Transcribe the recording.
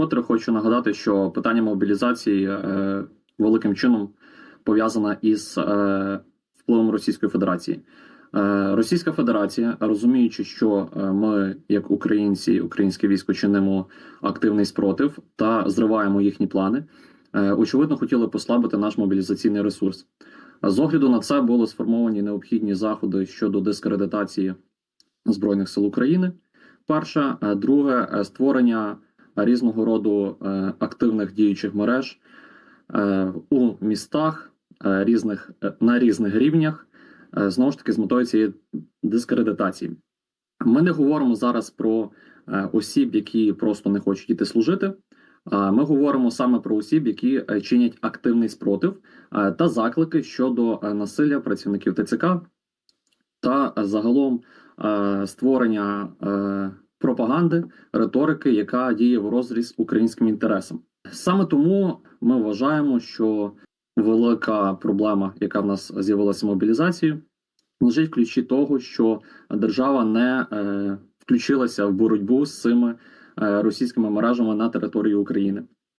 Вкотре хочу нагадати, що питання мобілізації е, великим чином пов'язане із е, впливом Російської Федерації. Е, Російська Федерація, розуміючи, що е, ми, як українці, українське військо, чинимо активний спротив та зриваємо їхні плани, е, очевидно, хотіли послабити наш мобілізаційний ресурс. З огляду на це були сформовані необхідні заходи щодо дискредитації Збройних сил України. Перше, Е, друге е, створення різного роду е, активних діючих мереж е, у містах е, різних на різних рівнях, знову ж таки з метою цієї дискредитації. Ми не говоримо зараз про осіб, які просто не хочуть іти служити. Ми говоримо саме про осіб, які чинять активний спротив та заклики щодо насилля працівників ТЦК та загалом створення пропаганди, риторики, яка діє в розріз українським інтересам. Саме тому ми вважаємо, що велика проблема, яка в нас з'явилася мобілізацією, лежить в ключі того, що держава не е, включилася в боротьбу з цими е, російськими мережами на території України.